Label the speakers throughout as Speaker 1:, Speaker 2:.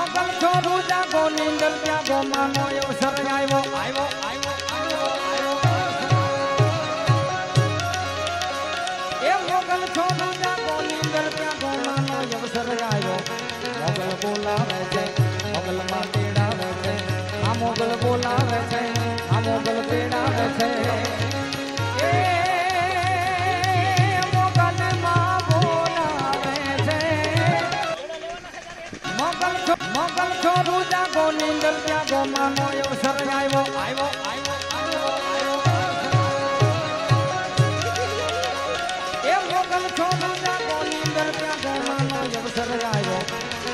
Speaker 1: મોગલ છોરું જાગો નીંદર ત્યાં ગોમાનો અવસર આવ્યો આવ્યો આવ્યો એ મોગલ છોરું જાગો નીંદર ત્યાં ગોમાનો અવસર આવ્યો મોગલ બોલાવે છે મોગલ માં તેડાવે છે આ મોગલ બોલાવે છે આ મોગલ તેડાવે છે નીંદર ત્યાં ગોમાનો અવસર આવ્યો આવ્યો એ મોગલ છોરું જાગો નીંદર ત્યાં ગોમાનો અવસર આવ્યો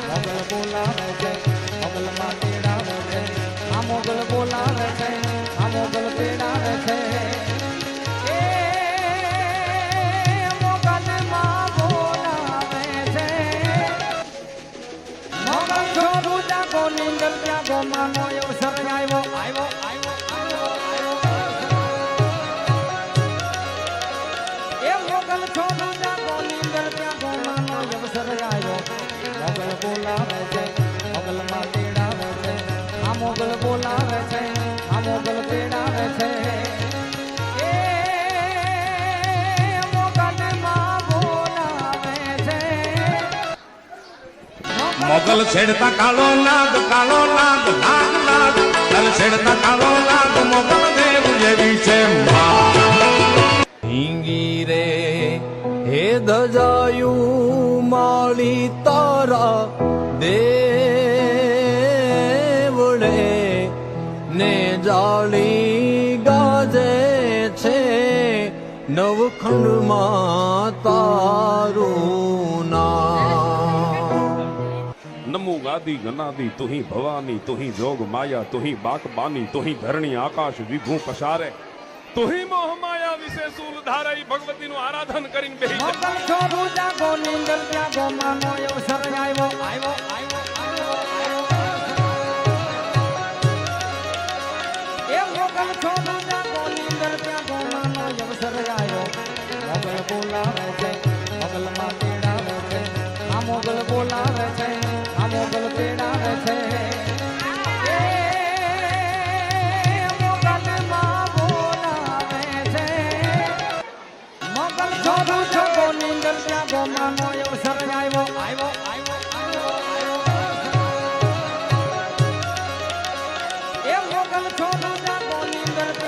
Speaker 1: મોગલ બોલાવે છે મોગલ તેડાવે આ મોગલ બોલાવે છે આ મોગલ તેડાવે છે જાગો નીંદર ત્યાં ગોમાનો અવસર આવ્યો આવ્યો આવ્યો મોગલ બોલાવે છે આ મોગલ
Speaker 2: છેડતા કાળો નાગ કાળો નાગ નાગ નાગ તલ છેડતા કાળો નાગ મોગલ દેવ જેવી છે માં
Speaker 3: હિંગી રે હે ધજાયું માળી તારા દેવડે ને જાળી ગાજે છે નવખંડમાં તારું નામ
Speaker 4: ગાદી ગનાદી, તુહી ભવાની, તુહી જોગ માયા, તુહી બાક બાની, તુહી ધરણી આકાશ વિભુ પસારે. તુહી મોહ માયા વિશે સૂલ ધારાઈ ભગવતી નું આરાધન કરીને બેહી
Speaker 1: બોલાવે છે મોગલ બોલાવે છે.